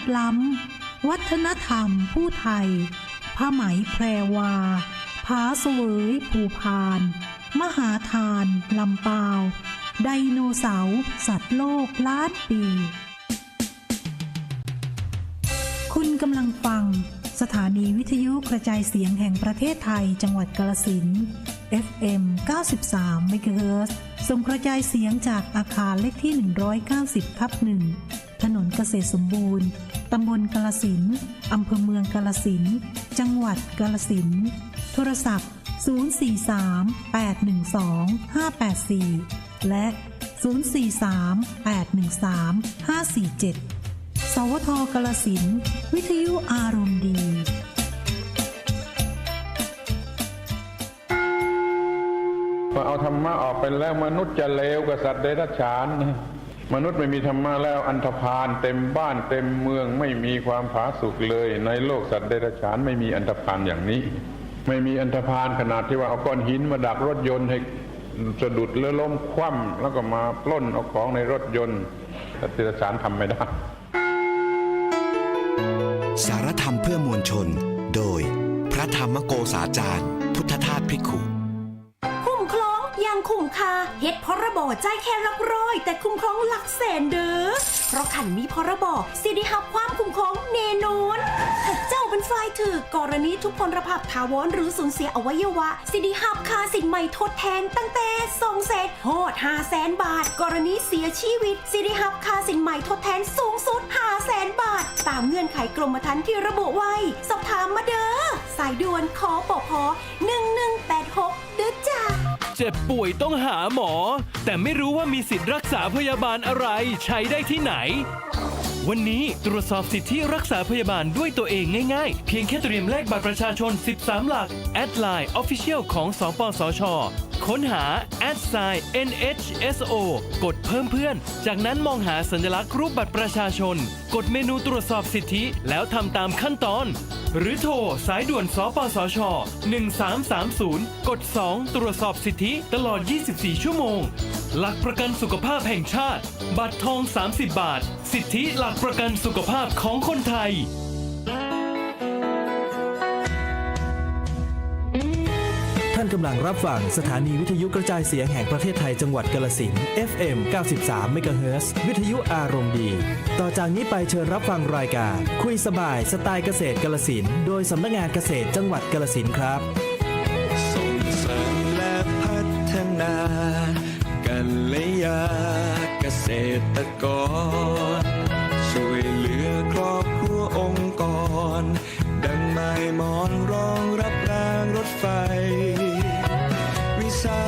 ศล้ำ วัฒนธรรมผู้ไทยผ้าไหมแพรวาผาเสวยภูพาน มหาทานลำปาว ไดโนเสาร์สัตว์โลกล้านปี คุณกำลังฟัง สถานีวิทยุกระจายเสียงแห่งประเทศไทยจังหวัดกาลสิน FM 93เมกะเฮิรตซ์ส่งกระจายเสียงจากอาคารเลขที่ 190 ทับ1 ถนนเกษตรสมบูรณ์ ตำบลกาลสินอำเภอเมืองกาลสินจังหวัดกาลสินโทรศัพท์ 043 812 584 และ 043 813 547 สวทกาลสินวิทยุอารมณ์ดีพอเอาธรรมะออกไปแล้วมนุษย์จะเลวกับสัตว์เดรัจฉานนะ มนุษย์ไม่มีธรรมะแล้วอันธพาลเต็มบ้านเต็มเมืองไม่มีความผาสุกเลย ในโลกสัตว์เดรัจฉานไม่มีอันธพาลอย่างนี้ ไม่มีอันธพาลขนาดที่ว่าเอาก้อนหินมาดักรถยนต์ให้สะดุดแล้วล้มคว่ำแล้วก็มาปล้นเอาของในรถยนต์สัตว์เดรัจฉานทำไม่ได้ สารธรรมเพื่อมวลชน โดย พระธรรมโกษาจารย์ พุทธทาสพิกขุ คุ้มค่าเฮ็ดพรบใจแค่หลักร้อย แต่คุ้มครองหลักแสนเด้อเพราะขันมีพรบสิได้รับความคุ้มครองแน่นอนถ้าเจ้าเป็นฝ่ายถือกรณีทุกพลภาพถาวรหรือสูญเสียอวัยวะ สิได้รับค่าสินใหม่ทดแทนตั้งแต่2แสนโหด5แสนบาท กรณีเสียชีวิต สิได้รับค่าสินใหม่ทดแทนสูงสุด5แสนบาท ตามเงื่อนไขกรมธรรม์ที่ระบุไว้สอบถามมาเด้อสายด่วนขอปพ1186เด้อจ้า เจ็บป่วยต้องหาหมอ แต่ไม่รู้ว่ามีสิทธิ์รักษาพยาบาลอะไรใช้ได้ที่ไหน วันนี้ตรวจสอบสิทธิรักษาพยาบาลด้วยตัวเองง่ายๆ เพียงแค่เตรียมเลขบัตรประชาชน 13 หลัก แอดไลน์ Official ของสปสช ค้นหา a d s i g n NHSO กดเพิ่มเพื่อน จากนั้นมองหาสัญลักษณ์รูปบัตรประชาชน กดเมนูตรวจสอบสิทธิแล้วทำตามขั้นตอน หรือโทรสายด่วนสปสช 1330 กด 2 ตรวจสอบสิทธิตลอด 24 ชั่วโมง หลักประกันสุขภาพแห่งชาติ บัตรทอง 30 บาท สิทธิหลักประกันสุขภาพของคนไทย ท่านกำลังรับฟังสถานีวิทยุกระจายเสียงแห่งประเทศไทยจังหวัดกาลสิน FM 93 MHz วิทยุอารมณ์ดี ต่อจากนี้ไปเชิญรับฟังรายการ คุยสบายสไตล์เกษตรกาลสิน โดยสำนักงานเกษตรจังหวัดกาลสินครับ ษตรกร ช่วยเหลือครอบครัวองค์กร ดังไม้มอนรองรับรางรถไฟ วิสา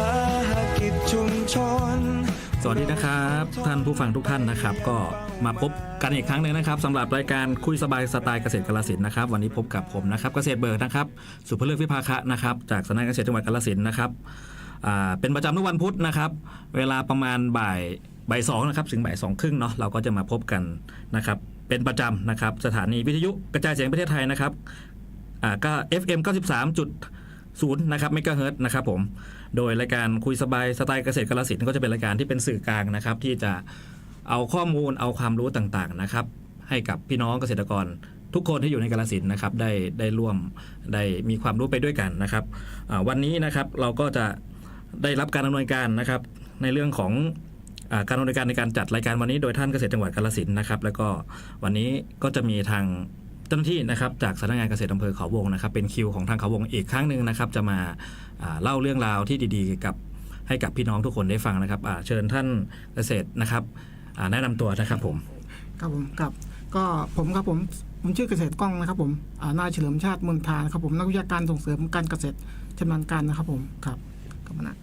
หกิจชุมชน สวัสดีนะครับ ท่านผู้ฟังทุกท่านนะครับ ก็มาพบกันอีกครั้งหนึ่งนะครับสำหรับรายการคุยสบายสไตล์เกษตรกาลสินนะครับ วันนี้พบกับผมนะครับเกษตรเบิร์ดนะครับสุภเลือกวิภาคะนะครับจากสำนักเกษตรจังหวัดกาลสินนะครับเป็นประจำทุกวันพุธนะครับ เวลาประมาณบ่าย บ่ายสองนะครับถึงบ่ายสองครึ่งเนาะเราก็จะมาพบกันนะครับเป็นประจำนะครับสถานีวิทยุกระจายเสียงประเทศไทยนะครับอ่าก็ FM 93.0นะครับเมกะเฮิรตซ์นะครับผมโดยรายการคุยสบายสไตล์เกษตรกาลสินก็จะเป็นรายการที่เป็นสื่อกลางนะครับที่จะเอาข้อมูลเอาความรู้ต่างๆนะครับให้กับพี่น้องเกษตรกรทุกคนที่อยู่ในกาลสินธุ์นะครับได้ได้ร่วมได้มีความรู้ไปด้วยกันนะครับวันนี้นะครับเราก็จะได้รับการดำเนินการนะครับในเรื่องของ การดำเนินการในการจัดรายการวันนี้โดยท่านเกษตรจังหวัดกาลสินธุ์นะครับ แล้วก็วันนี้ก็จะมีทางเจ้าหน้าที่นะครับจากสำนักงานเกษตรอำเภอเขาวงนะครับ เป็นคิวของทางเขาวงอีกครั้งหนึ่งนะครับ จะมาอ่าเล่าเรื่องราวที่ดีๆ กับให้กับพี่น้องทุกคนได้ฟังนะครับอ่าเชิญท่านเกษตรนะครับอ่าแนะนำตัวนะครับผมครับผมครับก็ผมครับผมผมชื่อเกษตรกล้องนะครับผมอ่านายเฉลิมชาติเมืองทานครับผมนักวิชาการส่งเสริมการเกษตรชำนาญการนะครับผมครับครับนะ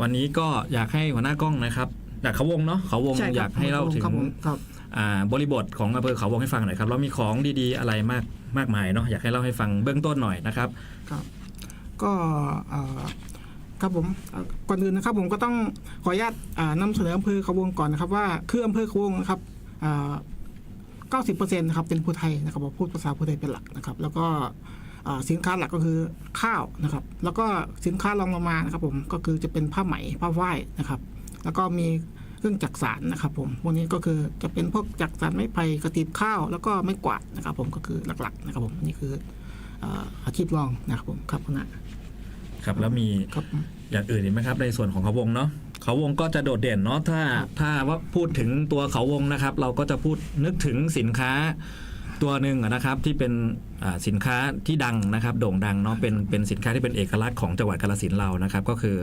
วันนี้ก็อยากให้หัวหน้ากล้องนะครับ จากเขาวงเนาะเขาวงใช่ครับอยากให้เล่าถึงครับผมครับ อ่าบริบทของอำเภอเขาวงให้ฟังหน่อยครับเรามีของดีๆอะไรมากมากมายเนาะอยากให้เล่าให้ฟังเบื้องต้นหน่อยนะครับ ครับก็เอ่อครับผมเอ่อก่อนอื่นนะครับผมก็ต้องขออนุญาตอ่านำเสนออำเภอเขาวงก่อนนะครับว่าคืออำเภอเขาวงนะครับเก้าสิบเปอร์เซ็นต์นะครับเป็นผู้ไทยนะครับผมพูดภาษาผู้ไทยเป็นหลักนะครับ แล้วก็อ่าสินค้าหลักก็คือข้าวนะครับ แล้วก็สินค้ารองลงมานะครับผมก็คือจะเป็นผ้าไหมผ้าฝ้ายนะครับ แล้วก็มี เครื่องจักสารนะครับผมพวกนี้ก็คือจะเป็นพวกจักสารไม้ไผ่กระติบข้าวแล้วก็ไม้กวาดนะครับผมก็คือหลักๆนะครับผมอันนี่คือเอ่ออาชีพรองนะครับผมครับคุณนะครับแล้วมีครับผมอย่างอื่นอีกไหมครับในส่วนของเขาวงเนาะเขาวงก็จะโดดเด่นเนาะถ้าถ้าว่าพูดถึงตัวเขาวงนะครับ เราก็จะพูดนึกถึงสินค้า ตัวหนึ่งอะนะครับที่เป็นอ่าสินค้าที่ดังนะครับโด่งดังเนาะเป็นเป็นสินค้าที่เป็นเอกลักษณ์ของจังหวัดกาฬสินธุ์เรานะครับก็คือ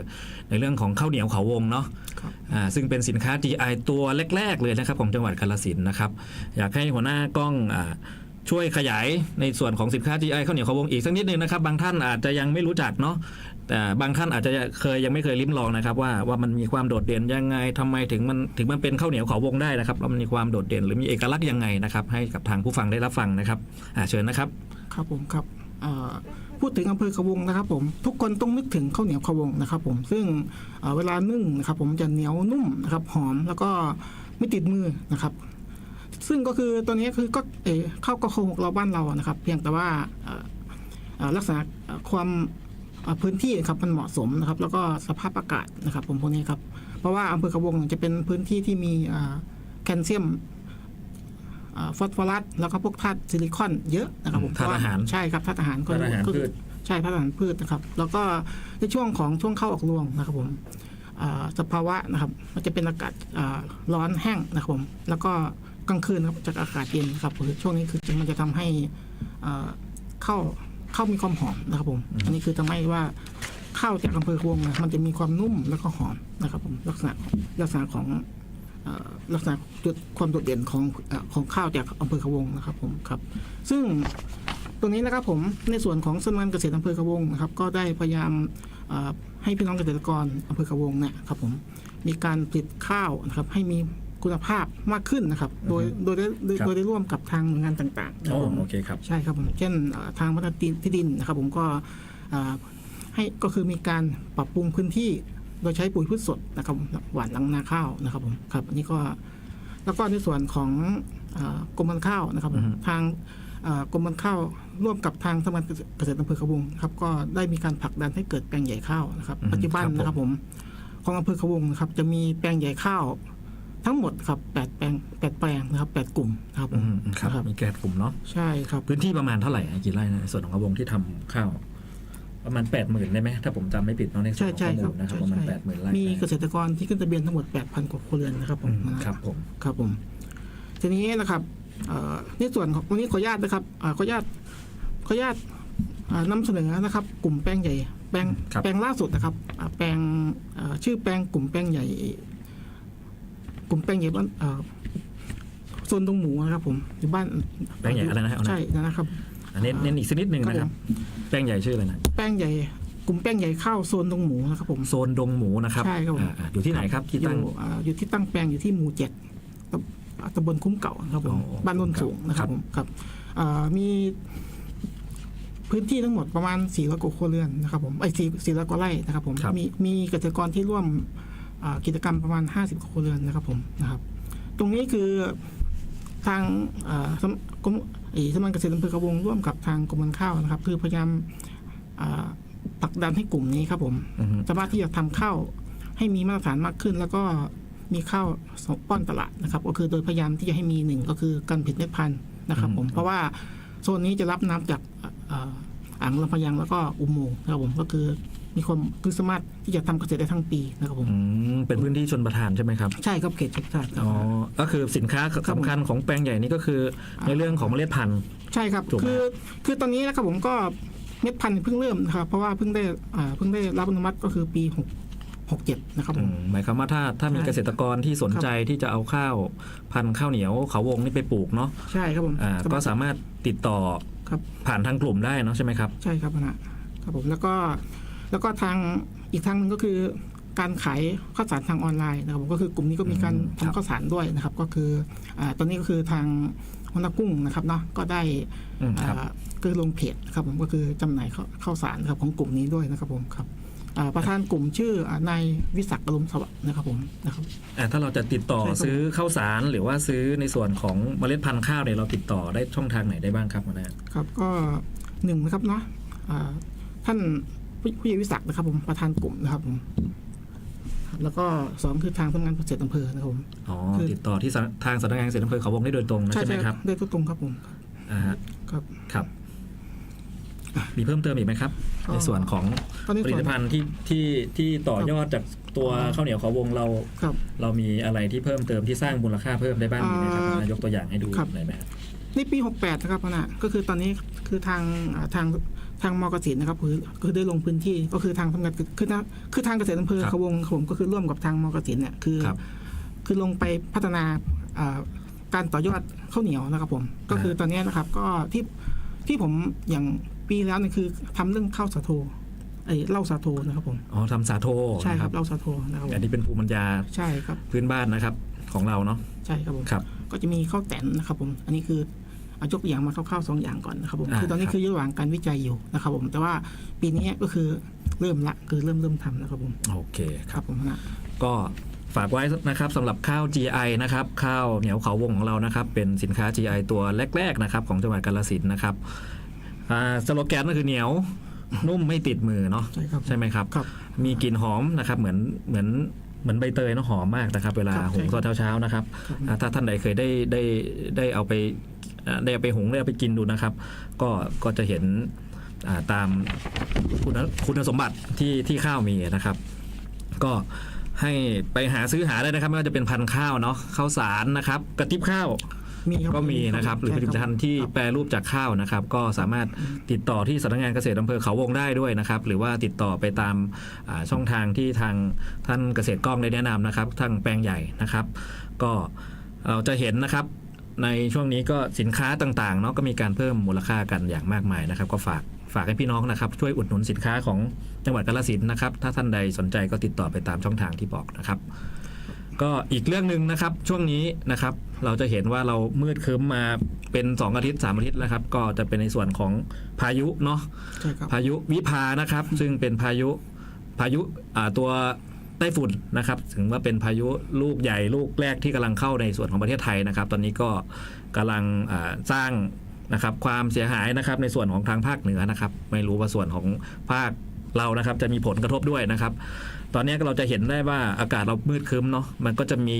ในเรื่องของข้าวเหนียวเขาวงเนาะครับอ่าซึ่งเป็นสินค้า GI ตัวแรก ๆ เลยนะครับของจังหวัดกาฬสินธุ์นะครับอยากให้หัวหน้ากล้องอ่าช่วยขยายในส่วนของสินค้า GI ข้าวเหนียวเขาวงอีกสักนิดนึงนะครับ บางท่านอาจจะยังไม่รู้จักเนาะ แต่บางท่านอาจจะเคยยังไม่เคยลิ้มลองนะครับว่าว่ามันมีความโดดเด่นยังไงทำไมถึงมันถึงมันเป็นข้าวเหนียวเขาวงได้นะครับแล้วมันมีความโดดเด่นหรือมีเอกลักษณ์ยังไงนะครับ ให้กับทางผู้ฟังได้รับฟังนะครับเชิญนะครับ ครับผมครับพูดถึงอำเภอขวงนะครับผมทุกคนต้องนึกถึงข้าวเหนียวขวงนะครับผมซึ่งเวลานึ่งนะครับผมจะเหนียวนุ่มนะครับหอมแล้วก็ไม่ติดมือนะครับซึ่งก็คือตัวนี้คือก็เข้าวกระโคงเราบ้านเรานะครับ เพียงแต่ว่าลักษณะความ พื้นที่นะครับมันเหมาะสมนะครับ แล้วก็สภาพอากาศนะครับ ผมพวกนี้ครับ เพราะว่าอำเภอขวงจะเป็นพื้นที่ที่มีอ่าแคลเซียมอ่าฟอสฟอรัสแล้วก็พวกธาตุซิลิคอนเยอะนะครับผมธาตุอาหารใช่ครับธาตุอาหารก็ธาตุอาหารก็พืชใช่ธาตุอาหารพืชนะครับ แล้วก็ในช่วงของช่วงเข้าออกรวงนะครับผมอ่าสภาวะนะครับมันจะเป็นอากาศอ่าร้อนแห้งนะครับผมแล้วก็กลางคืนครับจากอากาศเย็นครับคือช่วงนี้คือมันจะทำให้อ่าข้าว ข้าวมีความหอมนะครับผม อันนี้คือทำให้ว่าข้าวจากอำเภอควงนะมันจะมีความนุ่มแล้วก็หอมนะครับผมลักษณะลักษณะของเอ่อลักษณะจุดความโดดเด่นของเออของข้าวจากอำเภอขวงนะครับผมครับ ซึ่งตรงนี้นะครับผมในส่วนของสำนักงานเกษตรอำเภอขวงนะครับ ก็ได้พยายามเอ่อให้พี่น้องเกษตรกรอำเภอขวงเนี่ยครับผมมีการผลิตข้าวนะครับให้มี คุณภาพมากขึ้นนะครับ โดยโดยได้โดยครับโดยได้ร่วมกับทางหน่วยงานต่างๆนะคโอ้รับผมโอเคครับ ใช่ครับผม เช่นเอ่อทางพัฒนาที่ดินนะครับ ผมก็เอ่อให้ก็คือมีการปรับปรุงพื้นที่โดยใช้ปุ๋ยพืชสดนะครับผมหว่านหลังนาข้าวนะครับผมครับอันนี้ก็แล้วก็ในส่วนของเอ่อกรมการข้าวนะครับผมอือฮึทางเอ่อกรมการข้าวร่วมกับทางสำนักงานเกษตรอำเภอขบุงครับก็ได้มีการผลักดันให้เกิดแปลงใหญ่ข้าวนะครับ ปัจจุบันนะครับผมของอำเภอขบุงนะครับจะมีแปลงใหญ่ข้าว ทั้งหมดครับแปดแปลงแปดแปลงนะครับแปดกลุ่มนะครับผอืมมครับนะครับ มีแกนกลุ่มเนาะใช่ครับพื้นที่ประมาณเท่าไหร่อะกี่ไร่นะในส่วนของกระวงที่ทำข้าวประมาณแปดหมื่นได้ไหมถ้าผมจำไม่ผิดเนาะในส่วใช่นของใช่ข้อครัมูบลนะครับใช่ประมาณใช่แปดหมื่นไร่มีเกษตรกรที่ขึ้นทะเบียนทั้งหมด 8,000 กว่าครัวเรือนนะครับผอืมมนะครับผมครับผม ทีนี้นะครับเอ่อในส่วนของวันนี้ขออนุญาตนะครับเอ่อขออนุญาตขออนุญาตเอ่อนำเสนอนะครับ กลุ่มแปลงใหญ่ แปลงครับแปลงล่าสุดนะครับอ่าแปลงเอ่อชื่อแปลงกลุ่มแปลงใหญ่ กลุ่มแปลงใหญ่บ้านเอ่อโซนตรงหมูนะครับ ผมอยู่บ้านแปลงใหญ่อะไรนะเอานะใช่นะครับ อันนี้เน้นอีกสักนิดหนึ่งครับนะครับ แป้งใหญ่ชื่ออะไรนะ แป้งใหญ่ กลุ่มแป้งใหญ่ข้าวโซนตรงหมูนะครับผม โซนดงหมูนะครับใช่ครับผม อ่าอ่าอยู่ที่ไหนครับที่ตั้ง อยู่อ่าอยู่ที่ตั้งแปลงอยู่ที่หมู่เจ็ดตำตำบลคุ้มเก่าครับผมอ๋อบ้านโนนสูงนะคครัรับบผมครับอ่ามีพื้นที่ทั้งหมดประมาณ4ี่ร้อยกว่าครัวเรือนนะครับผมไอ้สี่สี่ร้อยกว่าไร่นะครับผมครับ มีมีเกษตรกรที่ร่วมอ่า กิจกรรมประมาณ 50กว่าครัวเรือนนะครับผมนะครับ ตรงนี้คือทางอ่าสำกรมไอ้สำนักงานเกษตรอำเภอกระวงร่วมกับทางกรมการข้าวนะครับ คือพยายามอ่าผลักดันให้กลุ่มนี้ครับผมอือฮึสามารถที่จะทำข้าวให้มีมาตรฐานมากขึ้น แล้วก็มีข้าวส่งป้อนตลาดนะครับ ก็คือโดยพยายามที่จะให้มีหนึ่งก็คือการผลิตเม็ดพันธุ์นะครับ ผมเพราะว่าโซนนี้จะรับน้ำจากเอ่ออ่างลำพะยังแล้วก็อุโมงค์นะครับผมก็คือ มีความคือสามารถที่จะทำเกษตรได้ทั้งปีนะครับผมอืมเป็นพื้นที่ชนประทานใช่ไหมครับ ใช่ครับเขตชุมชาติครับอ๋อก็คือสินค้าครับผมสำคัญของแปลงใหญ่นี่ก็คือในเรื่องของเมล็ดพันธุ์ใช่ครับถูกไหมคือคือตอนนี้นะครับผมก็เม็ดพันธุ์เพิ่งเริ่มนะครับเพราะว่าเพิ่งได้อ่าเพิ่งได้รับอนุมัติก็คือปีหกหกเจ็ดนะครับผอืมมหมายความว่าถ้าถ้ามีใช่เกษตรกรที่สนใจที่จะเอาข้าวพันธุ์ข้าวเหนียวเขาวงนี่ไปปลูกเนาะใช่ครับผมอ่าก็สามารถติดต่อครับผ่านทางกลุ่มได้เนาะใช่ไหมครับ ใช่ครับนะครับผมแล้วก็ แล้วก็ทางอีกทางหนึ่งก็คือการขายข้าวสารทางออนไลน์นะครับผมก็คือกลุ่มนี้ก็มีการอืมครับทำข้าวสารด้วยนะครับ ก็คืออ่าตอนนี้ก็คือทางฮนากุ้งนะครับเนาะก็ได้อืมครับอ่าก็ลงเพจครับผมก็คือจำหน่ายข้าวข้าวสารครับของกลุ่มนี้ด้วยนะครับผมครับอ่าประธานกลุ่มชื่ออ่านายวิศักดิ์อารมณ์สวัสดิ์นะครับผมนะครับอ่าถ้าเราจะติดต่อใช่ครับซื้อข้าวสารหรือว่าซื้อในส่วนของเมล็ดพันธุ์ข้าวเนี่ยเราติดต่อได้ช่องทางไหนได้บ้างครับหัวหน้าครับ ก็หนึ่งนะครับเนาะอ่าท่าน ผู้ผู้ใหญ่วิศักดิ์นะครับ ผมประธานกลุ่มนะครับผมแล้วก็สองคือทางสำนักงานเกษตรอำเภอนะครับผมอ๋อคือ ติดต่อที่สำทางสำนักงานเกษตรอำเภอเขาวงได้โดยตรงนะใช่ไหมครับได้ทุกตรงครับผมอ่าฮะครับครับ มีเพิ่มเติมอีกไหมครับก็ในส่วนของตอนนี้ผลิตภัณฑ์ที่ที่ที่ต่อยอดจากตัวข้าวเหนียวเขาวงเราครับเรามีอะไรที่เพิ่มเติมที่สร้างมูลค่าเพิ่มได้บ้างมีไหมครับอ่าอ่ายกตัวอย่างให้ดูครับหน่อยไหมครับ ในปี 68 นะครับนะก็คือตอนนี้คือทางอ่าทางทางมเกษตรนะครับคือคือได้ลงพื้นที่ก็คือทางทำงานคือทางคือทางเกษตรอำเภอครับขวงครับผมก็คือร่วมกับทางมเกษตรเนี่ยคือครับคือลงไปพัฒนาอ่าการต่อยอดข้าวเหนียวนะครับผม ก็คือตอนนี้นะครับก็ที่ที่ผมอย่างปีแล้วเนี่ยคือทำเรื่องข้าวสาโทไอ้เหล้าสาโทนะครับผมอ๋อทำสาโทใช่ครับนะเหล้าสาโทนะครับผมอันนี้เป็นภูมิปัญญาใช่ครับพื้นบ้านนะครับของเราเนาะใช่ครับผมครับ ก็จะมีข้าวแตนนะครับผม อันนี้คือ เอายกตัวอย่างมาคร่าวๆสองอย่างก่อนนะครับผมอ่าคือตอนนี้ครับคืออยู่ระหว่างการวิจัยอยู่นะครับผมแต่ว่าปีนี้ก็คือเริ่มละคือเริ่มเริ่มทำนะครับผมโอเคครับผมนะก็ฝากไว้นะครับสำหรับข้าว GI นะครับข้าวเหนียวเขาวงของเรานะครับ เป็นสินค้า GI ตัวแรกๆนะครับของจังหวัดกาฬสินธุ์นะครับอ่าสโลแกนก็คือเหนียวนุ่มไม่ติดมือเนาะใช่ครับใช่ไหมครับครับ มีกลิ่นหอมนะครับเหมือนเหมือนเหมือนใบเตยเนอะหอมมากนะครับ เวลาครับหุงใช่ตอนเช้าๆนะครับครับอ่าถ้าท่านใดเคยได้ได้ได้เอาไปอ่า ได้เอาไปหุงได้เอาไปกินดูนะครับ ก็ก็จะเห็นอ่าตามคุณคุณสมบัติที่ที่ข้าวมีนะครับ ก็ให้ไปหาซื้อหาได้นะครับ ไม่ว่าจะเป็นพันธุ์ข้าวเนาะข้าวสารนะครับ กระติบข้าวมีครับก็มีนะครับ หรือผใช่ลิตภัณฑ์ที่ครับแปรรูปจากข้าวนะครับ ก็สามารถติดต่อที่สำนักงานเกษตรอำเภอเขาวงได้ด้วยนะครับ หรือว่าติดต่อไปตามอ่าช่องทางที่ทางท่านเกษตรกล้องได้แนะนำนะครับทางแปลงใหญ่นะครับ ก็เราจะเห็นนะครับ ในช่วงนี้ก็สินค้าต่างๆเนาะก็มีการเพิ่มมูลค่ากันอย่างมากมายนะครับ ก็ฝากฝากให้พี่น้องนะครับ ช่วยอุดหนุนสินค้าของจังหวัดกาฬสินธุ์นะครับ ถ้าท่านใดสนใจก็ติดต่อไปตามช่องทางที่บอกนะครับ ก็อีกเรื่องหนึ่งนะครับ ช่วงนี้นะครับ เราจะเห็นว่าเรามืดครึ้มมาเป็น 2 อาทิตย์ 3 อาทิตย์แล้วครับ ก็จะเป็นในส่วนของพายุเนาะใช่ครับ พายุวิภานะครับ ซึ่งเป็นพายุพายุอ่าตัว ไต้ฝุ่นนะครับถึงว่าเป็นพายุลูกใหญ่ลูกแรกที่กำลังเข้าในส่วนของประเทศไทยนะครับ ตอนนี้ก็กำลังสร้างนะครับความเสียหายนะครับในส่วนของทางภาคเหนือนะครับ ไม่รู้ว่าส่วนของภาคเรานะครับจะมีผลกระทบด้วยนะครับ ตอนนี้เราจะเห็นได้ว่าอากาศเรามืดครึ้มเนาะมันก็จะมี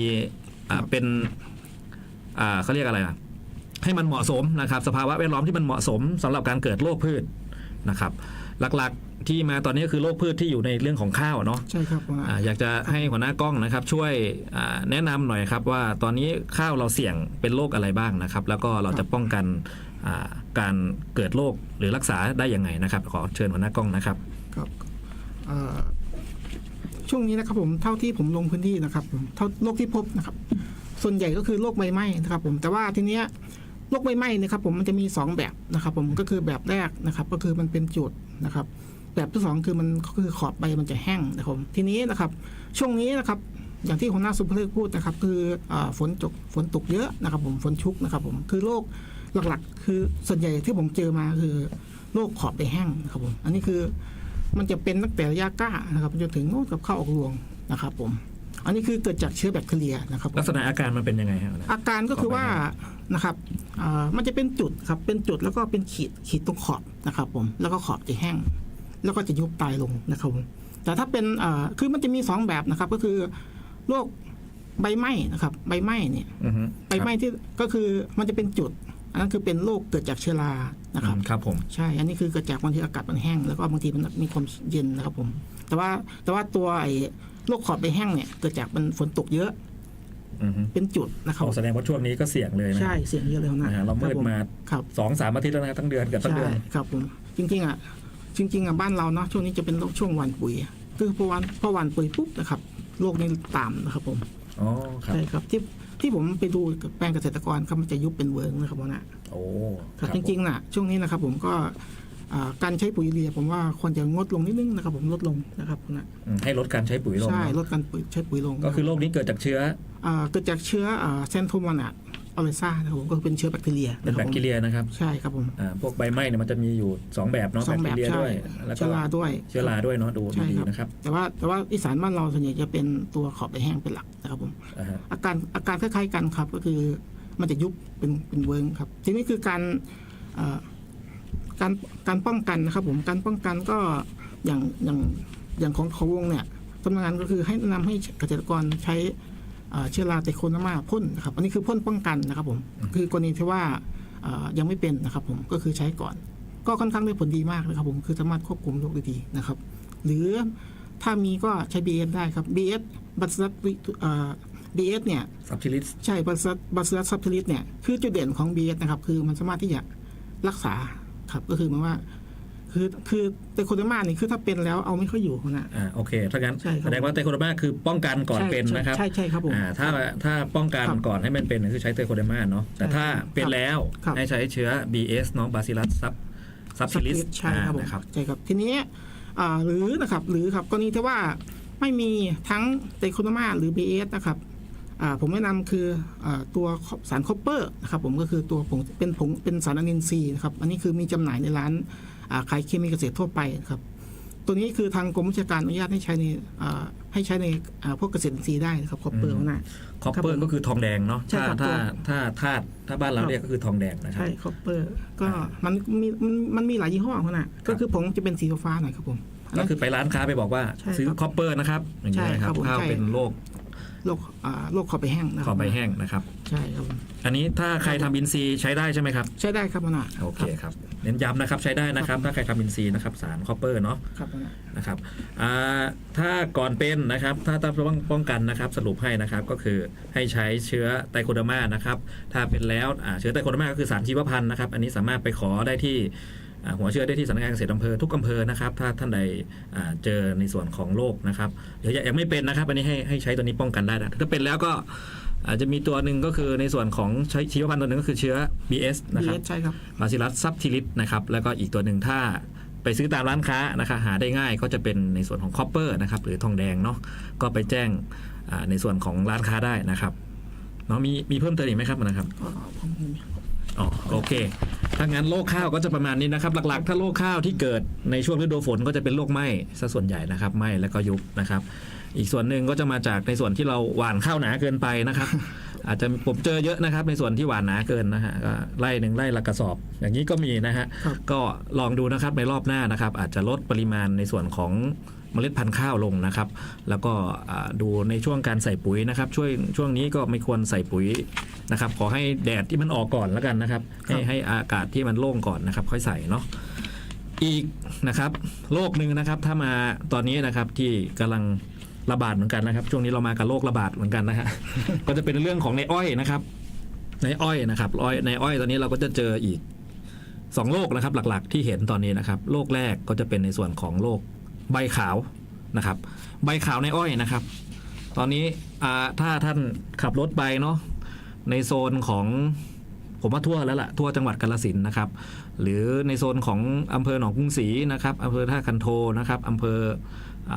เป็นเขาเรียกอะไรอะให้มันเหมาะสมนะครับ สภาวะแวดล้อมที่มันเหมาะสมสำหรับการเกิดโรคพืชนะครับ หลักๆ ที่มาตอนนี้คือโรคพืชที่อยู่ในเรื่องของข้าวเนาะใช่ครับผมอ่าอยากจะให้หัวหน้ากล้องนะครับ ช่วยอ่าแนะนำหน่อยครับว่าตอนนี้ข้าวเราเสี่ยงเป็นโรคอะไรบ้างนะครับ แล้วก็เราจะป้องกันอ่าการเกิดโรคหรือรักษาได้ยังไงนะครับ ขอเชิญหัวหน้ากล้องนะครับครับเอ่อช่วงนี้นะครับผมเท่าที่ผมลงพื้นที่นะครับผมเท่าโรคที่พบนะครับ ส่วนใหญ่ก็คือโรคใบไหม้นะครับผมแต่ว่าทีเนี้ยโรคใบไหม้เนะครับผมมันจะมีสองแบบนะครับผมก็คือแบบแรกนะครับ ก็คือมันเป็นจุดนะครับ แบบที่สองคือมันก็คือขอบใบมันจะแห้งนะครับผมทีนี้นะครับช่วงนี้นะครับอย่างที่หัวหน้าสุภเลิกพูดนะครับ คืออาฝนตกฝนตกเยอะนะครับ ผมฝนชุกนะครับผมคือโรคหลักๆ คือส่วนใหญ่ที่ผมเจอมาคือโรคขอบใบแห้งนะครับผมอันนี้คือมันจะเป็นตั้งแต่ระยะกล้านะครับจนถึงโน้ตกับเข้าออกรวงนะครับผมอันนี้คือเกิดจากเชื้อแบคทีเรียนะครับผมลักษณะอาการมันเป็นยังไงฮะอาการก็คือว่านะครับอ่ามันจะเป็นจุดครับเป็นจุดแล้วก็เป็นขีดขีดตรงขอบนะครับผมแล้วก็ขอบจะแห้ง แล้วก็จะยุบตายลงนะครับผมแต่ถ้าเป็นอ่าคือมันจะมีสองแบบนะครับ ก็คือโรคใบไหม้นะครับ ใบไหม้เนี่ยอือฮึใบไหม้ที่ก็คือมันจะเป็นจุด อันนั้นคือเป็นโรคเกิดจากเชื้อรานะคครัรับบครับผมใช่ อันนี้คือเกิดจากบางทีอากาศมันแห้ง แล้วก็บางทีมันมีความเย็นนะครับผม แต่ว่าแต่ว่าตัวไอ้โรคขอบใบแห้งเนี่ยเกิดจากมันฝนตกเยอะอือฮึเป็นจุดนะครับโอ้แสดงว่าช่วงนี้ก็เสี่ยงเลยนะใช่เสียงเยอะเลยนะนะฮะเรามืดมาครับสองสามอาทิตย์แล้วนะทั้งเดือนเกับทั้งใช่เดือนครับผมจริงๆอะ จริงๆอะบ้านเราเนาะช่วงนี้จะเป็นช่วงหวันปุ๋ยคือพอวันพอหวันปุ๋ยปุ๊บนะครับโรคนี้ตามนะครับผมอ๋อครับใช่ครับที่ที่ผมไปดูกับแปลงเกษตรกรครับมันจะยุบเป็นเวิร์งนะครับผมนะโอ้ครับจริงๆน่ะช่วงนี้นะครับผมก็อ่าการใช้ปุ๋ยยูเรียผมว่าควรจะงดลงนิดนึงนะครับผมลดลงนะครับนะอืมให้ลดการใช้ปุ๋ยลงใช่เนอะลดการปุ๋ยใช้ปุ๋ยลง ก็คือโรคนี้เกิดจากเชื้ออ่าเกิดจากเชื้อเซนโทมานาอ อเรซ่านะครับผมก็คือเป็นเชื้อแบคทีเรียเป็นแบคทีเรียนะครับใช่ครับผมอ่าพวกใบไหม้เนี่ยมันจะมีอยู่สองแบบเนาะสแบองคแบทีบเรียใช่ด้วยแล้วก็เชื้อราด้วยเชื้อราด้วยเนาะดูใช่ดีครับๆนะครับแต่ว่าแต่ว่าอีสานบ้านเราส่วนใหญ่จะเป็นตัวขอบใบแห้งเป็นหลักนะครับผมอ่าฮะอาการอาการคล้ายๆกันครับก็คือมันจะยุบเป็นเป็นเวิร์งครับ ทีนี้คือการเอ่อการการป้องกันนะครับผมการป้องกันก็อย่างอย่างอย่างของเขาวงเนี่ยต้นงานก็คือให้แนะนำให้เกษตรกรใช้ เอ่อเชื้อราไตโคเดอร์มาพ่นนะครับอันนี้คือพ่นป้องกันนะครับผมคือกรณีที่ว่าเอ่อยังไม่เป็นนะครับผมก็คือใช้ก่อน ก็ค่อนข้างได้ผลดีมากเลยครับผมคือสามารถควบคุมโรคได้ดีนะครับ หรือถ้ามีก็ใช้ BS ได้ครับ BS บัสซัสเอ่อ BS เนี่ยซับทิลิสใช่บัสบัสซัสซับทิลิสเนี่ยคือจุดเด่นของ BS นะครับ คือมันสามารถที่จะรักษาครับก็คือหมายว่า คือคือไตโคเดอร์มานี่คือถ้าเป็นแล้วเอาไม่ค่อยอยู่นะอ่าโอเคถ้างั้นใช่ครับแสดงว่าไตโคเดอร์มาคือป้องกันก่อนใช่เป็นนะครับใช่ใช่ครับผมอ่าถ้าถ้าป้องกันครับก่อนให้มันเป็นคือใช้ไตโคเดอร์มาเนาะแต่ถ้าเป็นแล้วครับให้ใช้เชื้อ BS เนาะบาซิลัสซับซับทิลิสใช่ครับผมนะครับใช่ครับทีนี้อ่าหรือนะครับหรือครับกรณีที่ว่าไม่มีทั้งไตโคโดอร์มาหรือ BS นะครับอ่าผมแนะนำคืออาตัวสารคอปเปอร์นะครับผมก็คือตัวผงเป็นผงเป็นสารอนินทรีย์นะครับอันนี้คือมีจำหน่ายในร้านอ่า ขายเคมีเกษตรทั่วไปนะครับ ตัวนี้คือทางกรมวิชาการอนุญาตให้ใช้ในอ่าให้ใช้ในอ่าพวกเกษตรอินทรีย์ได้นะครับคอปเปอร์นะคอปเปอร์ก็คือทองแดงเนาะใช่ถ้าครับถ้าตัวถ้าธาตุถ้าบ้านเราครับเรียกก็คือทองแดงนะครับใช่คอปเปอร์ก็มันมีมันมันมีหลายยี่ห้อนะก็คือผงจะเป็นสีฟ้าๆหน่อยครับผมอันก็นั้นคือไปร้านค้าไปบอกว่าใช่ครับซื้อคอปเปอร์นะครับอย่างนี้ยนะคใช่ครัรับบผมข้าวใช่เป็นโรค โรคอ่าโรคคอใบแห้งนะขอใบแห้งนะครับ ใช่ครับผมอันนี้ถ้าใครทำอินซีย์ใช้ได้ใช่ไหมครับ ใช้ได้ครับมันอะโอเคครับ เน้นย้ำนะครับใช้ได้นะครับ ถ้าใครทำอินซีย์นะครับสารคอปเปอร์เนาะ ครับมันอะนะครับอ่าถ้าก่อนเป็นนะครับถ้าต้องป้องกันนะครับสรุปให้นะครับก็คือให้ใช้เชื้อไตโคเดอร์มานะครับถ้าเป็นแล้วอ่าเชื้อไตโคเดอร์มาก็คือสารชีวพันธุ์นะครับอันนี้สามารถไปขอได้ที่อ่า หัวเชื้อได้ที่สำนักงานเกษตรอำเภอทุกอำเภอนะครับ ถ้าท่านใดอ่าเจอในส่วนของโรคนะครับเดี๋ยวยังไม่เป็นนะครับอันนี้ให้ให้ใช้ตัวนี้ป้องกันได้นะถ้าเป็นแล้วก็อาจจะมีตัวหนึ่งก็คือในส่วนของใช้ชีวพันธุ์ตัวหนึ่งก็คือเชื้อ BS นะครับ BS ใช่ครับบาซิลัสซับทิลิสนะครับแล้วก็อีกตัวหนึ่งถ้าไปซื้อตามร้านค้านะคะหาได้ง่ายก็จะเป็นในส่วนของคอปเปอร์นะครับหรือทองแดงเนาะก็ไปแจ้งอ่าในส่วนของร้านค้าได้นะครับเนาะมีมีเพิ่มเติมอีกไหมครับนะครับก็ผม อ๋อโอเค ถ้างั้นโรคข้าวก็จะประมาณนี้นะครับ หลักๆ ถ้าโรคข้าวที่เกิดในช่วงฤดูฝนก็จะเป็นโรคไหม้ซะส่วนใหญ่นะครับไหม้แล้วก็ยุบนะครับ อีกส่วนหนึ่งก็จะมาจากในส่วนที่เราหว่านข้าวหนาเกินไปนะครับ อาจจะผมเจอเยอะนะครับในส่วนที่หว่านหนาเกินนะฮะก็ไล่หนึ่งไล่ละกระสอบ อย่างนี้ก็มีนะฮะก็ลองดูนะครับในรอบหน้านะครับ อาจจะลดปริมาณในส่วนของ เมล็ดพันธุ์ข้าวลงนะครับ แล้วก็อ่าดูในช่วงการใส่ปุ๋ยนะครับ ช่วยช่วงนี้ก็ไม่ควรใส่ปุ๋ยนะครับ ขอให้แดดที่มันออกก่อนแล้วกันนะครับให้ให้อากาศที่มันโล่งก่อนนะครับ ค่อยใส่เนาะอีกนะครับโรคหนึ่งนะครับ ถ้ามาตอนนี้นะครับที่กำลังระบาดเหมือนกันนะครับ ช่วงนี้เรามากับโรคระบาดเหมือนกันนะฮะก็จะเป็นเรื่องของในอ้อยนะครับ ในอ้อยนะครับอ้อยในอ้อยตอนนี้เราก็จะเจออีกสองโรคนะครับหลักๆ ที่เห็นตอนนี้นะครับโรคแรกก็จะเป็นในส่วนของโรค ใบขาวนะครับ ใบขาวในอ้อยนะครับ ตอนนี้ถ้าท่านขับรถไปเนาะในโซนของผมว่าทั่วแล้วล่ะทั่วจังหวัดกาฬสินนะครับ หรือในโซนของอำเภอหนองกรุงศรีนะครับอำเภอท่าคันโทนะครับอำเภออ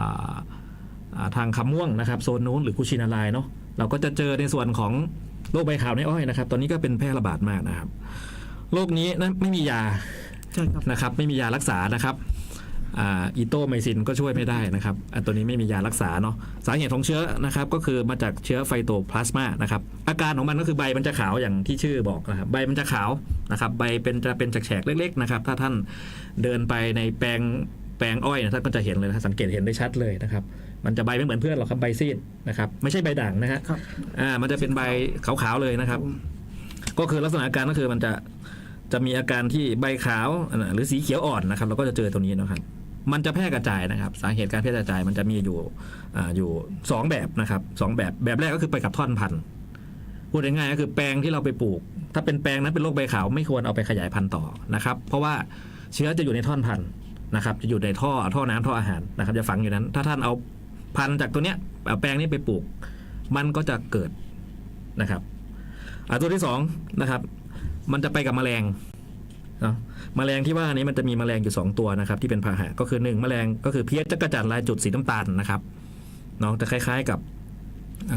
อทางคำม่วงนะครับโซนนู้นหรือกุชินารายเนาะเราก็จะเจอในส่วนของโรคใบขาวในอ้อยนะครับ ตอนนี้ก็เป็นแพร่ระบาดมากนะครับโรคนี้นะไม่มียานะครับ ไม่มียารักษานะครับ อ่าอีโตไมซินก็ช่วยไม่ได้นะครับอันตัวนี้ไม่มียารักษาเนาะสาเหตุของเชื้อนะครับก็คือมาจากเชื้อไฟโตพลาสมานะครับอาการของมันก็คือใบมันจะขาวอย่างที่ชื่อบอกนะครับใบมันจะขาวนะครับใบเป็นจะเป็นแฉกๆเล็กๆนะครับถ้าท่านเดินไปในแปลงแปลงอ้อยนะท่านก็จะเห็นเลยนะสังเกตเห็นได้ชัดเลยนะครับมันจะใบไม่เหมือนเพื่อนหรอกครับใบซีดนะครับไม่ใช่ใบด่างนะฮะครับอ่ามันจะเป็นใบขาวๆเลยนะครับ ก็คือลักษณะอาการก็คือมันจะจะมีอาการที่ใบขาวอ่าหรือสีเขียวอ่อนนะครับเราก็จะเจอตรงนี้นะครับ มันจะแพร่กระจายนะครับ สาเหตุการแพร่กระจายมันจะมีอยู่ออยู่สองแบบนะครับสองแบบแบบแรกก็คือไปกับท่อนพันธุ์พูดง่ายๆก็คือแปลงที่เราไปปลูก ถ้าเป็นแปลงนั้นเป็นโรคใบขาวไม่ควรเอาไปขยายพันธุ์ต่อนะครับ เพราะว่าเชื้อจะอยู่ในท่อนพันธุ์นะครับจะอยู่ในท่อท่อน้ำท่ออาหารนะครับจะฝังอยู่นั้น ถ้าท่านเอาพันธุ์จากตัวเนี้ยแปลงนี้ไปปลูก มันก็จะเกิดนะครับอตัวที่สองนะครับมันจะไปกับแมลงเนาะ แมลงที่ว่านี้มันจะมีแมลงอยู่สองตัวนะครับที่เป็นพาหะก็คือหนึ่งแมลงก็คือเพี้ยจักรจันลายจุดสีน้ำตาลนะครับเนาะจะคล้าย ๆกับ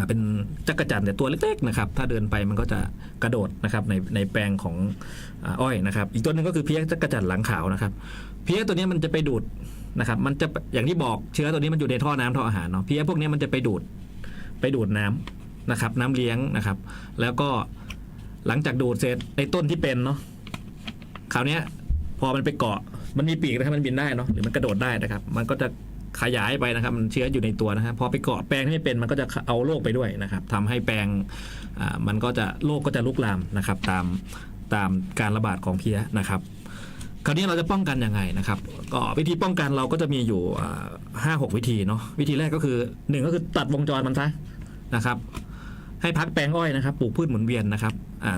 เป็นจักรจันแต่ตัวเล็กๆนะครับถ้าเดินไปมันก็จะกระโดดนะครับในในแปลงของอ้อยนะครับ อีกตัวหนึ่งก็คือเพี้ยจักรจันหลังขาวนะครับ เพี้ยตัวนี้มันจะไปดูดนะครับมันจะอย่างที่บอกเชื้อตัวนี้มันอยู่ในท่อน้ำท่ออาหารเนาะเพี้ยพวกนี้มันจะไปดูดไปดูดน้ำนะครับ น้ำเลี้ยงนะครับ แล้วก็หลังจากดูดเสร็จไอ้ต้นที่เป็นเนาะคราวเนี้ย พอมันไปเกาะมันมีปีกนะครับมันบินได้เนาะหรือมันกระโดดได้นะครับ มันก็จะขยายไปนะครับ มันเชื้ออยู่ในตัวนะครับพอไปเกาะแปลงที่ไม่เป็นมันก็จะเอาโรคไปด้วยนะครับทำให้แปลงมันก็จะโรคก็จะลุกลามนะครับ ตามตามการระบาดของเพี้ยนะครับคราวนี้เราจะป้องกันยังไงนะครับก็วิธีป้องกันเราก็จะมีอยู่ห้าหกวิธีเนาะวิธีแรกก็คือหนึ่งก็คือตัดวงจรมันซะนะครับ ให้พักแปลงอ้อยนะครับปลูกพืชหมุนเวียนนะครับ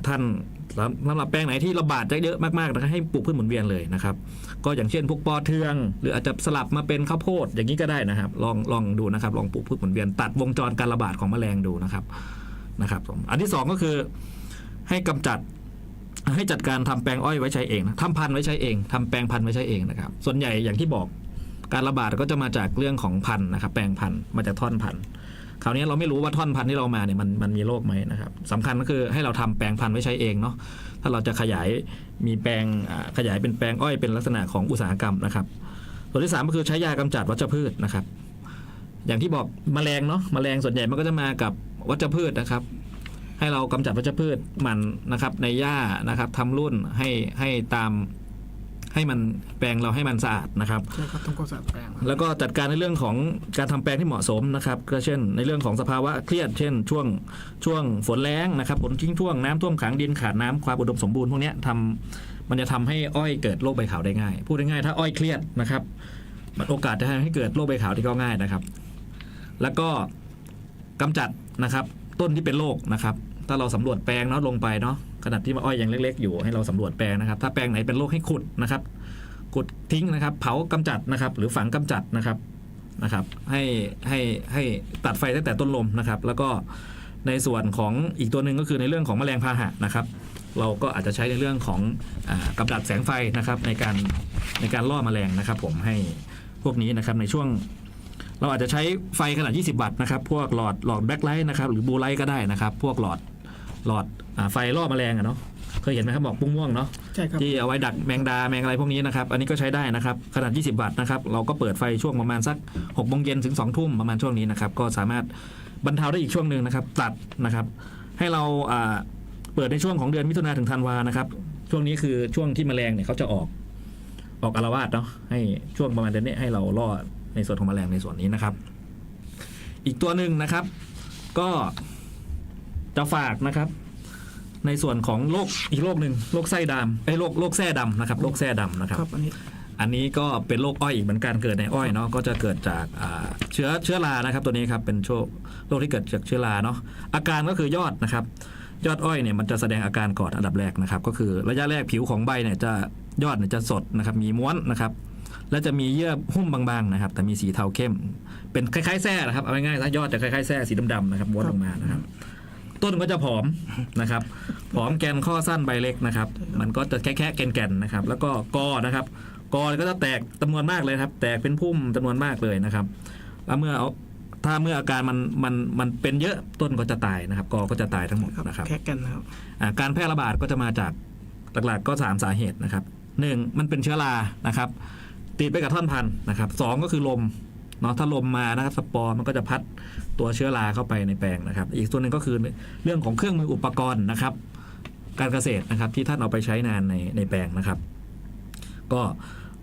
ท่านสำหรับแปลงไหนที่ระบาดเยอะมากๆนะครับให้ปลูกพืชหมุนเวียนเลยนะครับ ก็อย่างเช่นพวกปอเทือง หรืออาจจะสลับมาเป็นข้าวโพดอย่างนี้ก็ได้นะครับ ลองลองดูนะครับ ลองปลูกพืชหมุนเวียนตัดวงจรการระบาดของแมลงดูนะครับนะครับอันที่สองก็คือให้กำจัดให้จัดการทำแปลงอ้อยไว้ใช้เองนะทำพันธุ์ไว้ใช้เองทำแปลงพันธุ์ไว้ใช้เองนะครับ ส่วนใหญ่อย่างที่บอกการระบาดก็จะมาจากเรื่องของพันธุ์นะครับ แปลงพันธุ์มาจากท่อนพันธุ์ คราวนี้เราไม่รู้ว่าท่อนพันธุ์ที่เรามาเนี่ยมันมันมีโรคไหมนะครับสำคัญก็คือให้เราทำแปลงพันธุ์ไว้ใช้เองเนาะถ้าเราจะขยายมีแปลงขยายเป็นแปลงอ้อยเป็นลักษณะของอุตสาหกรรมนะครับส่วนที่สามก็คือใช้ยากำจัดวัชพืชนะครับ อย่างที่บอกแมลงเนาะแมลงส่วนใหญ่มันก็จะมากับวัชพืชนะครับ ให้เรากำจัดวัชพืชมันนะครับในหญ้านะครับทำรุ่นให้ให้ตาม ให้มันแปลงเราให้มันสะอาดนะครับใช่ครับต้องกดสะอาดแปลงแล้วก็จัดการในเรื่องของการทำแปลงที่เหมาะสมนะครับก็เช่น ในเรื่องของสภาวะเครียดเช่น ช่วงช่วงฝนแล้งนะครับฝนทิ้งช่วงน้ำท่วมขังดินขาดน้ำความอุดมสมบูรณ์พวกเนี้ยทำมันจะทำให้อ้อยเกิดโรคใบขาวได้ง่าย พูดง่ายๆถ้าอ้อยเครียดนะครับมันโอกาสจะทำให้เกิดโรคใบขาวที่ก็ง่ายนะครับ แล้วก็กำจัดนะครับต้นที่เป็นโรคนะครับ ถ้าเราสำรวจแปลงเนาะลงไปเนาะ ขนาดที่ว่าอ้อยยังเล็ก ๆ อยู่ให้เราสำรวจแปลงนะครับ ถ้าแปลงไหนเป็นโรคให้ขุดนะครับขุดทิ้งนะครับ เผากำจัดนะครับ หรือฝังกำจัดนะครับนะครับ ให้ให้ให้ตัดไฟตั้งแต่ต้นลมนะครับ แล้วก็ในส่วนของอีกตัวหนึ่งก็คือในเรื่องของแมลงพาหะนะครับ เราก็อาจจะใช้ในเรื่องของอกำจัดแสงไฟนะครับ ในการในการล่อแมลงนะครับ ผมให้พวกนี้นะครับในช่วง เราอาจจะใช้ไฟขนาด 20 วัตต์นะครับ พวกหลอดหลอดแบ็คไลท์นะครับหรือบูไลท์ก็ได้นะครับ พวกหลอด หลอดอาไฟล่อแมลงอะเนาะเคยเห็นไหมครับบอกปุ้งม่วงเนาะใช่ครับที่เอาไว้ดักแมงดาแมงอะไรพวกนี้นะครับ อันนี้ก็ใช้ได้นะครับ ขนาด 20 วัตต์นะครับเราก็เปิดไฟช่วงประมาณสัก6โมงเย็นถึง2ทุ่มประมาณช่วงนี้นะครับก็สามารถบรรเทาได้อีกช่วงหนึ่งนะครับ ตัดนะครับ ให้เราอ่าเปิดในช่วงของเดือนมิถุนาถึงธันวานะครับ ช่วงนี้คือช่วงที่แมลงเนี่ยเขาจะออกออกอารวาสเนาะให้ช่วงประมาณเดือนนี้ให้เราล่อในส่วนของแมลงในส่วนนี้นะครับ อีกตัวหนึ่งนะครับ ก็ จะฝากนะครับ ในส่วนของโรคอีกโรคหนึ่งโรคไส้ดำไอ้ยโรคโรคแส้ดำนะครับโรคแส้ดำนะครับครับ อันนี้อันนี้ก็เป็นโรคอ้อยอีกเหมือนกันเกิดในอ้อยเนาะก็จะเกิดจากอ่าเชื้อเชื้อรานะครับ ตัวนี้ครับเป็นโรคโรคที่เกิดจากเชื้อราเนาะอาการก็คือยอดนะครับ ยอดอ้อยเนี่ยมันจะแสดงอาการก่อนอันดับแรกนะครับ ก็คือระยะแรกผิวของใบเนี่ยจะยอดเนี่ยจะสดนะครับ มีม้วนนะครับและจะมีเยื่อหุ้มบางๆนะครับ แต่มีสีเทาเข้ม เป็นคล้ายๆแส้นะครับเอาง่ายๆถ้ายอดจะคล้ายๆแส้สีดำๆนะครับม้วนลงมานะครับ ต้นก็จะผอมนะครับผอมแกนข้อสั้นใบเล็กนะครับ มันก็จะแค่แค่แกนๆนะครับ แล้วก็กอนะครับกอก็จะแตกจำนวนมากเลยครับ แตกเป็นพุ่มจำนวนมากเลยนะครับ แล้วเมื่อเอาถ้าเมื่ออาการมันมันมันเป็นเยอะต้นก็จะตายนะครับ กอก็จะตายทั้งหมดครับนะครับแค่กันนะครับอ่าการแพร่ระบาดก็จะมาจากหลักๆก็สามสาเหตุนะครับหนึ่งมันเป็นเชื้อรานะครับติดไปกับท่อนพันธุ์นะครับสองก็คือลม เนาะถ้าลมมานะครับสปอร์มันก็จะพัดตัวเชื้อราเข้าไปในแปลงนะครับ อีกส่วนหนึ่งก็คือเรื่องของเครื่องมืออุปกรณ์นะครับ การเกษตรนะครับที่ท่านเอาไปใช้นานในในแปลงนะครับ ก็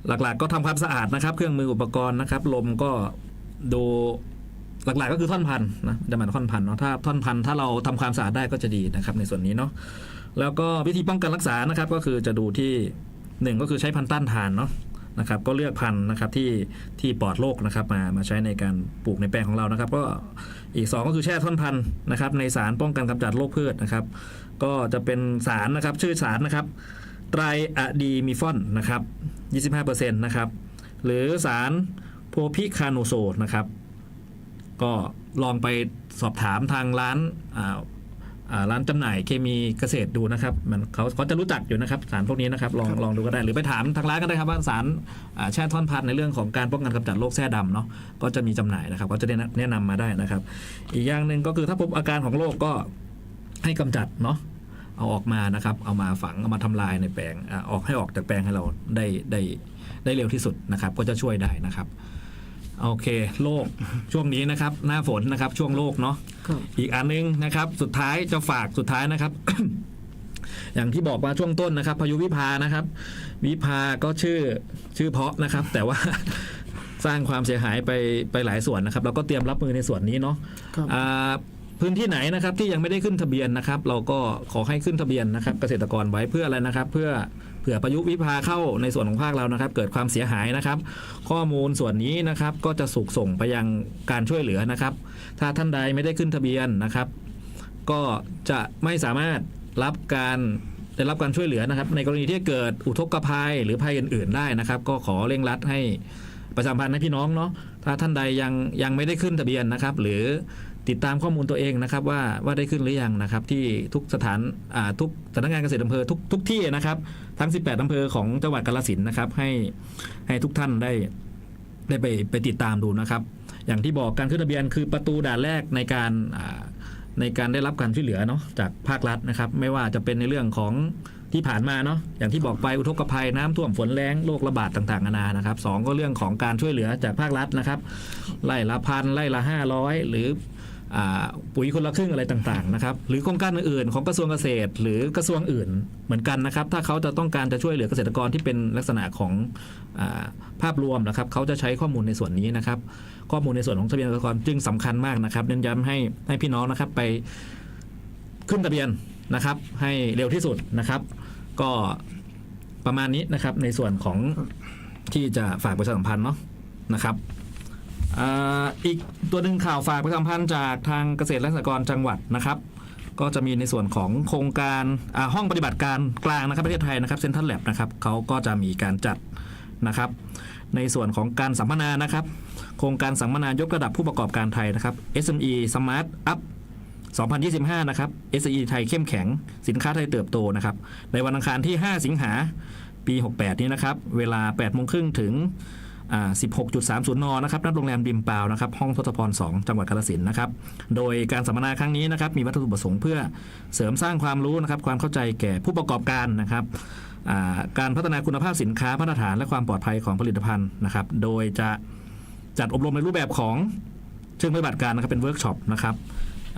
หลักๆก็ทำความสะอาดนะครับ เครื่องมืออุปกรณ์นะครับ ลมก็ดูหลักๆก็คือท่อนพันนะจะหมายถึงท่อนพันเนาะถ้าท่อนพันถ้าเราทำความสะอาดได้ก็จะดีนะครับ ในส่วนนี้เนาะแล้วก็วิธีป้องกันรักษานะครับ ก็คือจะดูที่หนึ่งก็คือใช้พันธุ์ต้านทานเนาะ นะครับก็เลือกพันธุ์นะครับที่ที่ปลอดโรคนะครับมามาใช้ในการปลูกในแปลงของเรานะครับ ก็อีกสองก็คือแช่ท่อนพันธุ์นะครับในสารป้องกันกำจัดโรคพืชนะครับ ก็จะเป็นสารนะครับชื่อสารนะครับไตรอะดีมิฟอนนะครับ25%นะครับหรือสารโพพิคาโนโซนะครับก็ลองไปสอบถามทางร้านอ่า ร้านจำหน่ายเคมีเกษตรดูนะครับ มันเขาเขาจะรู้จักอยู่นะครับสารพวกนี้นะครับลองลองดูก็ได้หรือไปถามทางร้านก็ได้ครับว่าสารอ่าแช่ท่อนพันธุ์ในเรื่องของการป้องกันกำจัดโรคแส้ดำเนาะก็จะมีจำหน่ายนะครับก็จะได้แนะนำมาได้นะครับ อีกอย่างหนึ่งก็คือถ้าพบอาการของโรคก็ให้กำจัดเนาะเอาออกมานะครับ เอามาฝังเอามาทำลายในแปลงอ่าออกให้ออกจากแปลงให้เราได้ได้ได้เร็วที่สุดนะครับ ก็จะช่วยได้นะครับ โอเคโรคช่วงนี้นะครับ หน้าฝนนะครับ ช่วงโรคเนาะครับอีกอันนึงนะครับ สุดท้ายจะฝากสุดท้ายนะครับ อย่างที่บอกว่าช่วงต้นนะครับ พายุวิภานะครับ วิภาก็ชื่อชื่อเพาะนะครับ แต่ว่าสร้างความเสียหายไปไปหลายส่วนนะครับ เราก็เตรียมรับมือในส่วนนี้เนาะครับอ่าพื้นที่ไหนนะครับที่ยังไม่ได้ขึ้นทะเบียนนะครับ เราก็ขอให้ขึ้นทะเบียนนะครับ เกษตรกรไว้เพื่ออะไรนะครับ เพื่อเผื่อประยุวิภาเข้าในส่วนของภาคเรานะครับ เกิดความเสียหายนะครับ ข้อมูลส่วนนี้นะครับก็จะสูกส่งไปยังการช่วยเหลือนะครับ ถ้าท่านใดไม่ได้ขึ้นทะเบียนนะครับ ก็จะไม่สามารถรับการได้รับการช่วยเหลือนะครับ ในกรณีที่เกิดอุทกภัยหรือภัยอื่น ๆ ได้นะครับ ก็ขอเร่งรัดให้ประชาสัมพันธ์ให้พี่น้องเนาะถ้าท่านใดยังยังไม่ได้ขึ้นทะเบียนนะครับ หรือ ติดตามข้อมูลตัวเองนะครับว่าว่าได้ขึ้นหรือยังนะครับที่ทุกสถานทุกสำนักงานเกษตรอำเภอทุกทุกที่นะครับทั้ง 18อำเภอของจังหวัดกาฬสินนะครับให้ให้ทุกท่านได้ได้ไปไปติดตามดูนะครับ อย่างที่บอกการขึ้นทะเบียนคือประตูด่านแรกในการในการได้รับการช่วยเหลือเนาะจากภาครัฐนะครับ ไม่ว่าจะเป็นในเรื่องของที่ผ่านมาเนาะอย่างที่บอกไปอุทกภัยน้ำท่วมฝนแรงโรคระบาดต่างๆนานานะครับสองก็เรื่องของการช่วยเหลือจากภาครัฐนะครับไล่ละพันไล่ละห้าร้อยหรือ ปุ๋ยคนละครึ่งอะไรต่างๆนะครับหรือโครงการอื่นๆของกระทรวงเกษตร หรือกระทรวงอื่นเหมือนกันนะครับ ถ้าเขาจะต้องการจะช่วยเหลือเกษตรกรที่เป็นลักษณะของอาภาพรวมนะครับเขาจะใช้ข้อมูลในส่วนนี้นะครับ ข้อมูลในส่วนของทะเบียนเกษตรกรจึงสำคัญมากนะครับเน้นย้ำให้ให้พี่น้องนะครับไปขึ้นทะเบียนนะครับ ให้เร็วที่สุดนะครับ ก็ประมาณนี้นะครับในส่วนของที่จะฝากประชาสัมพันธ์เนาะนะครับ อีกตัวหนึ่งข่าวฝากประชาสัมพันธ์จากทางเกษตรและสหกรณ์จังหวัดนะครับ ก็จะมีในส่วนของโครงการห้องปฏิบัติการกลางนะครับประเทศไทยนะครับเซ็นทรัลแลบนะครับเขาก็จะมีการจัดนะครับ ในส่วนของการสัมมนานะครับ โครงการสัมมนายกระดับผู้ประกอบการไทยนะครับ SME Smart Up 2025 นะครับ SME ไทยเข้มแข็ง สินค้าไทยเติบโตนะครับ ในวันอังคารที่ 5 สิงหาปี 68 นี้นะครับ เวลา8โมงครึ่งถึง 16.30 น นะครับณโรงแรมดิมเปล่านะครับ ห้องทศพร 2 จังหวัดกาฬสินนะครับ โดยการสัมมนาครั้งนี้นะครับ มีวัตถุประสงค์เพื่อเสริมสร้างความรู้นะครับ ความเข้าใจแก่ผู้ประกอบการนะครับการพัฒนาคุณภาพสินค้ามาตรฐานและความปลอดภัยของผลิตภัณฑ์นะครับ โดยจะจัดอบรมในรูปแบบของเชิงปฏิบัติการนะครับเป็นเวิร์กช็อปนะครับ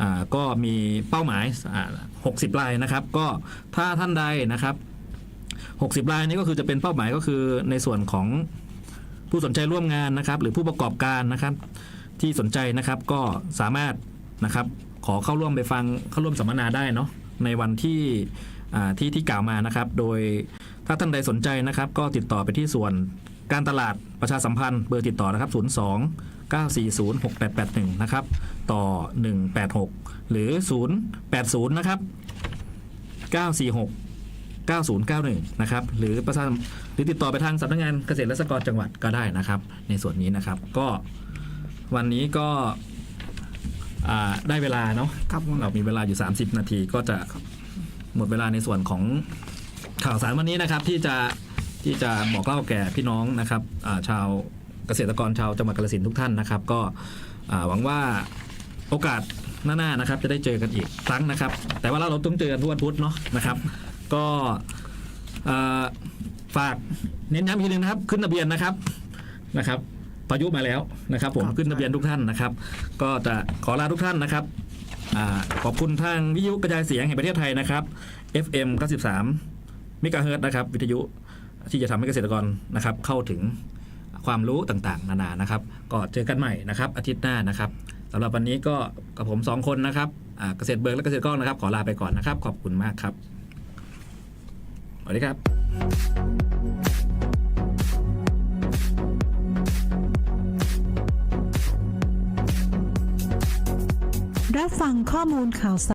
อ่าก็มีเป้าหมายอ่า60 รายนะครับ ก็ถ้าท่านใดนะครับ 60 รายนี้ก็คือจะเป็นเป้าหมายก็คือในส่วนของ ผู้สนใจร่วมงานนะครับ หรือผู้ประกอบการนะครับ ที่สนใจนะครับก็สามารถนะครับ ขอเข้าร่วมไปฟังเข้าร่วมสัมมนาได้เนาะในวันที่ที่ที่กล่าวมานะครับ โดยถ้าท่านใดสนใจนะครับ ก็ติดต่อไปที่ส่วนการตลาดประชาสัมพันธ์เบอร์ติดต่อนะครับ 02 940 6881 นะครับ ต่อ 186 หรือ 080 นะครับ 946 9091 นะครับ หรือประชาหรือติดต่อไปทางสำนักงานเกษตรและสหกรณ์จังหวัดก็ได้นะครับ ในส่วนนี้นะครับก็วันนี้ก็อ่าได้เวลาเนาะครับผม เรามีเวลาอยู่ 30 นาทีก็จะหมดเวลาในส่วนของข่าวสารวันนี้นะครับ ที่จะที่จะบอกเล่าแก่พี่น้องนะครับอ่าชาวเกษตรกรชาวจังหวัดกาฬสินธุ์ทุกท่านนะครับ ก็อ่าหวังว่าโอกาสหน้าๆนะครับ จะได้เจอกันอีกครั้งนะครับ แต่ว่าเราเราต้องเจอกันทุกวันพุธเนาะนะครับ ก็เอ่อฝากเน้นย้ำอีกทีนึงนะครับ ขึ้นทะเบียนนะครับนะครับพายุมาแล้วนะครับ ผมขึ้นทะเบียนทุกท่านนะครับ ก็จะขอลาทุกท่านนะครับอาขอบคุณทางวิทยุกระจายเสียงแห่งประเทศไทยนะครับ FM 93มิกะเฮิรตซ์นะครับ วิทยุที่จะทำให้เกษตรกรนะครับ เข้าถึงความรู้ต่างๆ นานานะครับ ก็เจอกันใหม่นะครับ อาทิตย์หน้านะครับสำหรับวันนี้ก็กับผมสองคนนะครับอ่าเกษตรเบิร์กและเกษตรกรนะครับ ขอลาไปก่อนนะครับ ขอบคุณมากครับส วัสดีครับรับฟังข้อมูลข่าวสาร